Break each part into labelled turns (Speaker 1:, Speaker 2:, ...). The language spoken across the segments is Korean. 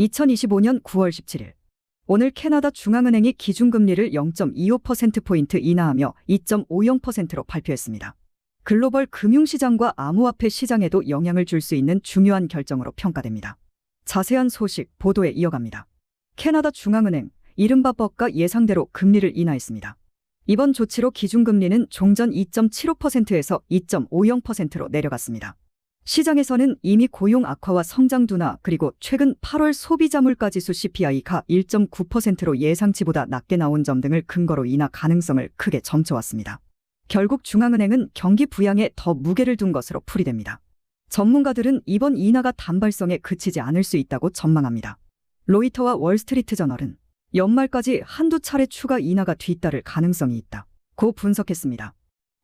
Speaker 1: 2025년 9월 17일. 오늘 캐나다 중앙은행이 기준금리를 0.25%포인트 인하하며 2.50%로 발표했습니다. 글로벌 금융시장과 암호화폐 시장에도 영향을 줄 수 있는 중요한 결정으로 평가됩니다. 자세한 소식 보도에 이어갑니다. 캐나다 중앙은행 이른바 법과 예상대로 금리를 인하했습니다. 이번 조치로 기준금리는 종전 2.75%에서 2.50%로 내려갔습니다. 시장에서는 이미 고용 악화와 성장 둔화 그리고 최근 8월 소비자 물가지수 CPI가 1.9%로 예상치보다 낮게 나온 점 등을 근거로 인하 가능성을 크게 점쳐왔습니다. 결국 중앙은행은 경기 부양에 더 무게를 둔 것으로 풀이됩니다. 전문가들은 이번 인하가 단발성에 그치지 않을 수 있다고 전망합니다. 로이터와 월스트리트 저널은 연말까지 한두 차례 추가 인하가 뒤따를 가능성이 있다. 고 분석했습니다.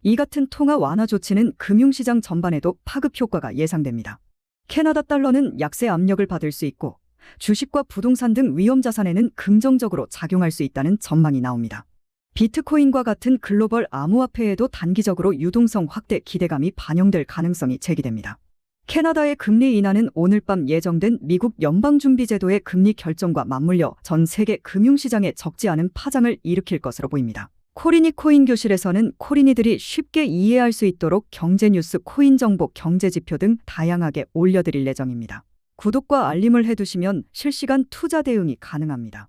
Speaker 1: 이 같은 통화 완화 조치는 금융시장 전반에도 파급 효과가 예상됩니다. 캐나다 달러는 약세 압력을 받을 수 있고 주식과 부동산 등 위험 자산에는 긍정적으로 작용할 수 있다는 전망이 나옵니다. 비트코인과 같은 글로벌 암호화폐에도 단기적으로 유동성 확대 기대감이 반영될 가능성이 제기됩니다. 캐나다의 금리 인하는 오늘 밤 예정된 미국 연방준비제도의 금리 결정과 맞물려 전 세계 금융시장에 적지 않은 파장을 일으킬 것으로 보입니다. 코리니 코인 교실에서는 코리니들이 쉽게 이해할 수 있도록 경제 뉴스, 코인 정보, 경제 지표 등 다양하게 올려드릴 예정입니다. 구독과 알림을 해두시면 실시간 투자 대응이 가능합니다.